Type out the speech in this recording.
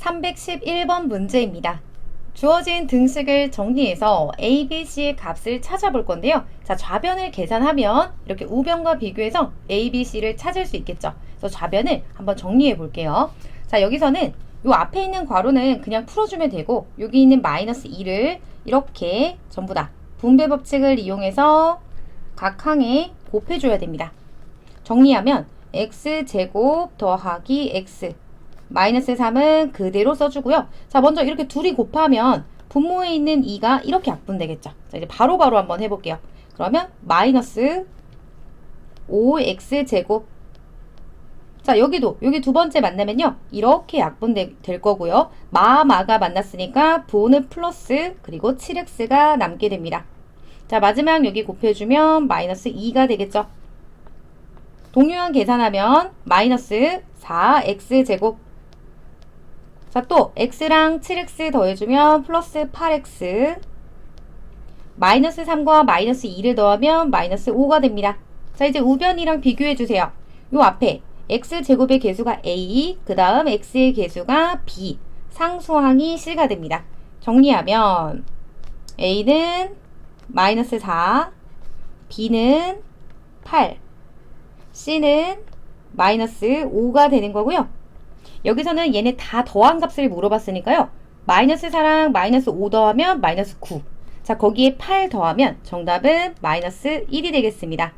311번 문제입니다. 주어진 등식을 정리해서 A, B, C의 값을 찾아볼 건데요. 자, 좌변을 계산하면 이렇게 우변과 비교해서 A, B, C를 찾을 수 있겠죠. 그래서 좌변을 한번 정리해 볼게요. 자, 여기서는 요 앞에 있는 괄호는 그냥 풀어주면 되고 여기 있는 마이너스 2를 이렇게 전부 다 분배 법칙을 이용해서 각 항에 곱해줘야 됩니다. 정리하면 x제곱 더하기 x 마이너스 3은 그대로 써주고요. 자, 먼저 이렇게 둘이 곱하면 분모에 있는 2가 이렇게 약분되겠죠. 자, 이제 바로 바로 한번 해볼게요. 그러면 마이너스 5x제곱 자, 여기도 여기 두 번째 만나면요. 이렇게 약분될 거고요. 마, 마가 만났으니까 부호는 플러스 그리고 7x가 남게 됩니다. 자, 마지막 여기 곱해주면 마이너스 2가 되겠죠. 동요한 계산하면 마이너스 4x제곱 자, 또 x랑 7x 더해주면 플러스 8x 마이너스 3과 마이너스 2를 더하면 마이너스 5가 됩니다. 자, 이제 우변이랑 비교해주세요. 요 앞에 x제곱의 개수가 a, 그 다음 x의 개수가 b, 상수항이 c가 됩니다. 정리하면 a는 마이너스 4, b는 8, c는 마이너스 5가 되는 거고요. 여기서는 얘네 다 더한 값을 물어봤으니까요. 마이너스 4랑 마이너스 5 더하면 마이너스 9. 자, 거기에 8 더하면 정답은 마이너스 1이 되겠습니다.